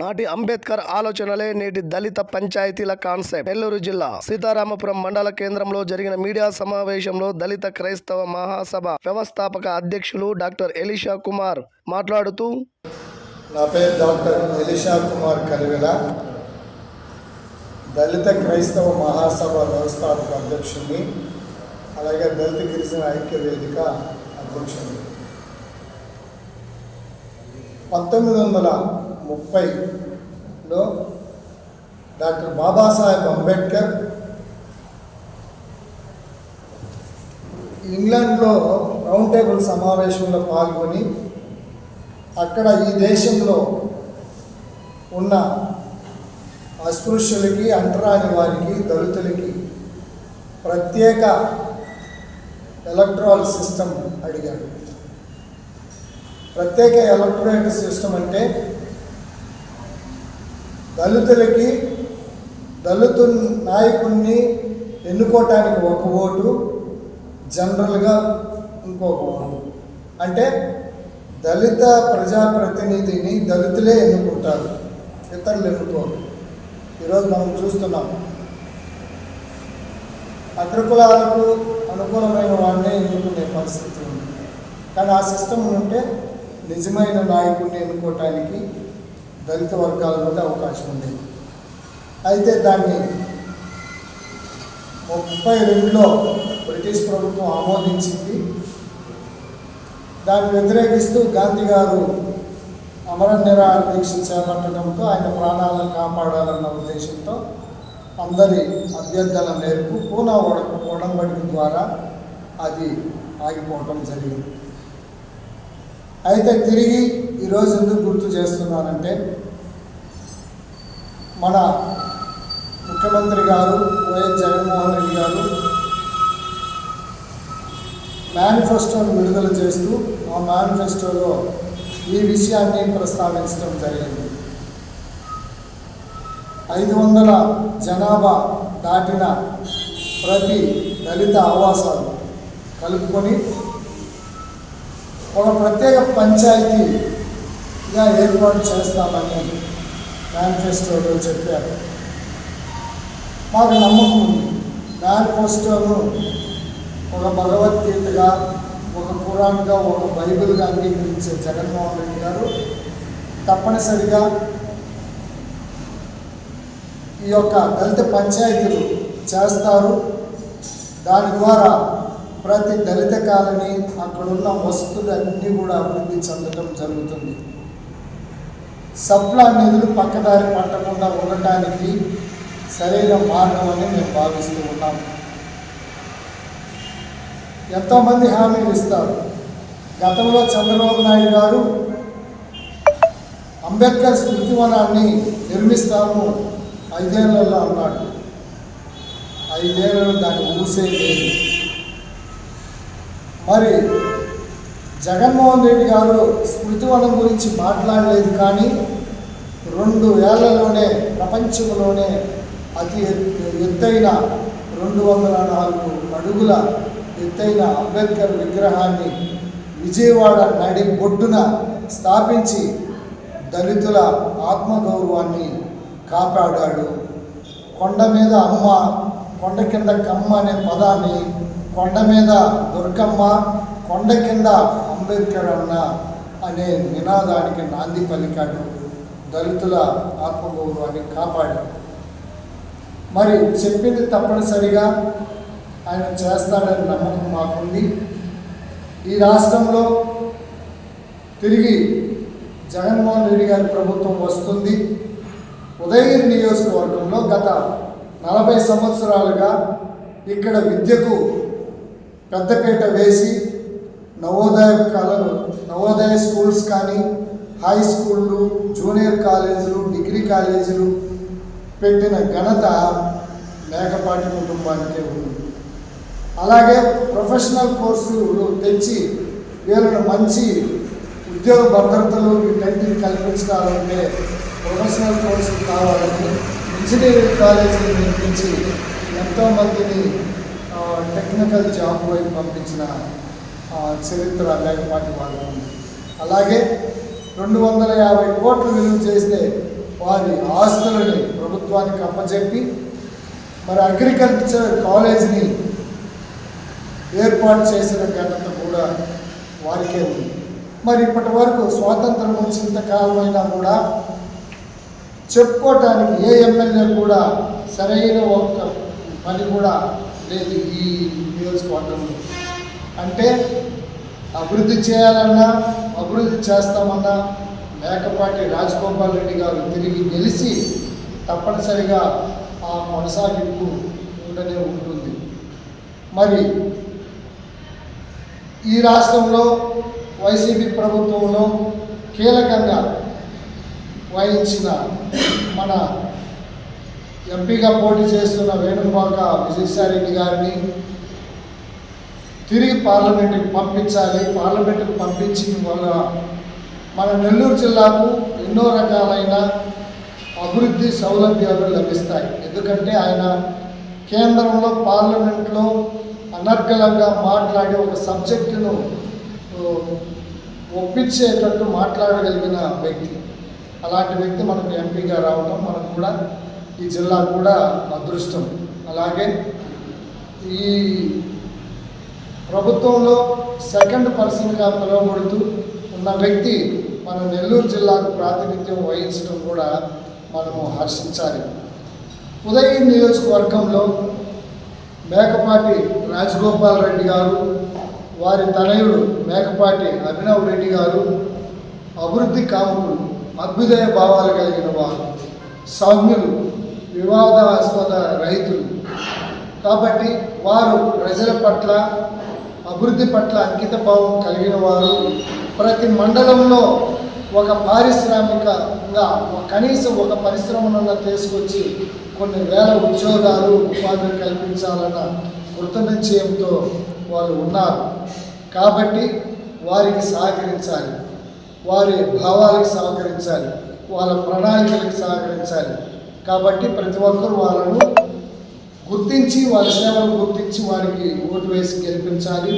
నాటి అంబేద్కర్ ఆలోచనలే నేటి దళిత పంచాయతీల కాన్సెప్ట్. నెల్లూరు జిల్లా సీతారామపురం మండల కేంద్రంలో జరిగిన మీడియా సమావేశంలో దళిత క్రైస్తవ మహాసభ వ్యవస్థాపక అధ్యక్షులు డాక్టర్ ఎలిషా కుమార్ మాట్లాడుతూ నా పేరు డాక్టర్ ఎలిషా కుమార్ కలివెల. దళిత క్రైస్తవ మహాసభ వ్యవస్థాపక అధ్యక్షుడిని అలాగే దళిత గిరిజన ఐక్య వేదిక అధ్యక్షుడిని పంతొమ్మిది వందల ముప్పైలో డాక్టర్ బాబాసాహెబ్ అంబేద్కర్ ఇంగ్లాండ్లో రౌండ్ టేబుల్ సమావేశంలో పాల్గొని అక్కడ ఈ దేశంలో ఉన్న అస్పృశ్యులకి అంటరాని వారికి దళితులకి ప్రత్యేక ఎలక్ట్రాల్ సిస్టమ్ అడిగాడు. ప్రత్యేక ఎలక్ట్రానిక్ సిస్టమ్ అంటే దళితులకి దళితు నాయకుడిని ఎన్నుకోవటానికి ఒక ఓటు జనరల్గా ఇంకొక ఓటు. అంటే దళిత ప్రజాప్రతినిధిని దళితులే ఎన్నుకుంటారు ఇతరులు ఎన్నుకోరు. ఈరోజు మనం చూస్తున్నాం. అగ్రకులాలకు అనుకూలమైన వాడినే ఎన్నుకునే పరిస్థితి ఉంది. కానీ ఆ సిస్టమ్ ఉంటే నిజమైన నాయకుడిని ఎన్నుకోవటానికి దళిత వర్గాల నుండి అవకాశం ఉంది. అయితే దాన్ని ముప్పై రెండులో బ్రిటిష్ ప్రభుత్వం ఆమోదించింది. దాన్ని వ్యతిరేకిస్తూ గాంధీ గారు అమర నిరాహార దీక్ష చేపట్టడంతో ఆయన ప్రాణాలను కాపాడాలన్న ఉద్దేశంతో అందరి అభ్యర్థుల మేరకు పూనా ఒడ ఒడంబడిక ద్వారా అది ఆగిపోవటం జరిగింది. అయితే తిరిగి ఈరోజు ఎందుకు గుర్తు చేస్తున్నానంటే మన ముఖ్యమంత్రి గారు వైఎస్ జగన్మోహన్ రెడ్డి గారు మేనిఫెస్టోను విడుదల చేస్తూ ఆ మేనిఫెస్టోలో ఈ విషయాన్ని ప్రస్తావించడం జరిగింది. ఐదు వందల జనాభా దాటిన ప్రతి దళిత ఆవాసాలు కలుపుకొని ఒక ప్రత్యేక ఇంకా ఏర్పాటు చేస్తామని మేనిఫెస్టోలో చెప్పారు. మాకు నమ్మకం ఉంది. మేనిఫెస్టోను ఒక భగవద్గీతగా ఒక కురాన్గా ఒక బైబిల్గా అంగీకరించే జగన్మోహన్ రెడ్డి గారు తప్పనిసరిగా ఈ యొక్క దళిత పంచాయతీలు చేస్తారు. దాని ద్వారా ప్రతి దళిత కాలనీ అక్కడున్న వస్తువులన్నీ కూడా అభివృద్ధి చెందడం జరుగుతుంది. సప్లా నిధులు పక్కదారి పట్టకుండా ఉండటానికి సరైన మార్గం అని మేము భావిస్తూ ఉన్నాము ఎంతోమంది హామీలు ఇస్తారు. గతంలో చంద్రబాబు నాయుడు గారు అంబేద్కర్ స్మృతివనాన్ని నిర్మిస్తాము ఐదేళ్ళలో అన్నాడు. ఐదేళ్ళలో దాన్ని ఊసే లేదు మరి జగన్మోహన్ రెడ్డి గారు స్మృతివనం గురించి మాట్లాడలేదు కానీ రెండు ఏళ్ళలోనే ప్రపంచంలోనే అతి ఎత్తు- ఎత్తైన రెండు వందల నాలుగు అడుగుల ఎత్తైన అంబేద్కర్ విగ్రహాన్ని విజయవాడ నడి బొడ్డున స్థాపించి దళితుల ఆత్మగౌరవాన్ని కాపాడాడు. కొండ మీద అమ్మ కొండ కింద కమ్మ అనే పదాన్ని కొండ మీద దుర్గమ్మ కొండ కింద అంబేద్కర్ అన్న అనే నినాదానికి నాంది పలికాడు దళితుల ఆత్మగౌరవాన్ని కాపాడాడు. మరి చెప్పింది తప్పనిసరిగా ఆయన చేస్తాడని నమ్మకం మాకుంది. ఈ రాష్ట్రంలో తిరిగి జగన్మోహన్ రెడ్డి గారి ప్రభుత్వం వస్తుంది. ఉదయగిరి నియోజకవర్గంలో గత నలభై సంవత్సరాలుగా ఇక్కడ విద్యకు పెద్దపీట వేసి నవోదయ కళలు నవోదయ స్కూల్స్ కానీ హై స్కూళ్ళు జూనియర్ కాలేజీలు డిగ్రీ కాలేజీలు పెట్టిన ఘనత మేకపాటి కుటుంబానికే ఉంది. అలాగే ప్రొఫెషనల్ కోర్సులు తెచ్చి వీళ్ళను మంచి ఉద్యోగ భద్రతలు వీటన్నిటిని కల్పించాలంటే ప్రొఫెషనల్ కోర్సులు కావాలని ఇంజనీరింగ్ కాలేజీలు నిర్మించి ఎంతోమందిని టెక్నికల్ జాబ్ వైపు పంపించిన చరిత్ర లేకపాటి వాళ్ళు ఉంది అలాగే రెండు వందల యాభై కోట్లు విలువ చేస్తే వారి ఆస్తులని ప్రభుత్వానికి అప్పచెప్పి మరి అగ్రికల్చర్ కాలేజీని ఏర్పాటు చేసిన ఘనత కూడా వారికే ఉంది. మరి ఇప్పటి వరకు స్వాతంత్రం వచ్చినంత కాలమైనా కూడా చెప్పుకోవటానికి ఏ ఎమ్మెల్యే కూడా సరైన ఒక పని కూడా లేదు ఈ నియోజకవర్గంలో. అంటే అభివృద్ధి చేయాలన్నా అభివృద్ధి చేస్తామన్నా మేకపాటి రాజగోపాల్ రెడ్డి గారు తిరిగి గెలిచి తప్పనిసరిగా ఆ కొనసాగింపు ఉండనే ఉంటుంది. మరి ఈ రాష్ట్రంలో వైసీపీ ప్రభుత్వంలో కీలకంగా వహించిన మన ఎంపీగా పోటీ చేస్తున్న వేణుపాక విజయసాయి రెడ్డి గారిని తిరిగి పార్లమెంటుకి పంపించాలి. పార్లమెంటుకు పంపించిన వల్ల మన నెల్లూరు జిల్లాకు ఎన్నో రకాలైన అభివృద్ధి సౌలభ్యాలు లభిస్తాయి. ఎందుకంటే ఆయన కేంద్రంలో పార్లమెంట్లో అనర్గళంగా మాట్లాడి ఒక సబ్జెక్టును ఒప్పించేటట్టు మాట్లాడగలిగిన వ్యక్తి. అలాంటి వ్యక్తి మనకు ఎంపీగా రావడం మనకు కూడా ఈ జిల్లా కూడా అదృష్టం. అలాగే ఈ ప్రభుత్వంలో సెకండ్ పర్సన్గా పిలువబడుతూ ఉన్న వ్యక్తి మన నెల్లూరు జిల్లాకు ప్రాతినిధ్యం వహించడం కూడా మనము హర్షించాలి. ఉదయం నియోజకవర్గంలో మేకపాటి రాజగోపాల్ రెడ్డి గారు వారి తనయుడు మేకపాటి అభినవ్ రెడ్డి గారు అభివృద్ధి కాముకులు అభ్యుదయ భావాలు కలిగిన వారు సౌమ్యులు వివాదాస్పద రైతులు. కాబట్టి వారు ప్రజల పట్ల అభివృద్ధి పట్ల అంకిత భావం కలిగిన వారు ప్రతి మండలంలో ఒక పారిశ్రామికంగా కనీసం ఒక పరిశ్రమనన్నా తీసుకొచ్చి కొన్ని వేల ఉద్యోగాలు ఉపాధి కల్పించాలన్న కృత నిశ్చయంతో వాళ్ళు ఉన్నారు. కాబట్టి వారికి సహకరించాలి. వారి భావాలకు సహకరించాలి. వాళ్ళ ప్రణాళికలకు సహకరించాలి. కాబట్టి ప్రతి ఒక్కరు వాళ్ళను గుర్తించి వారి సేవలు గుర్తించి వారికి ఓటు వేసి గెలిపించాలి.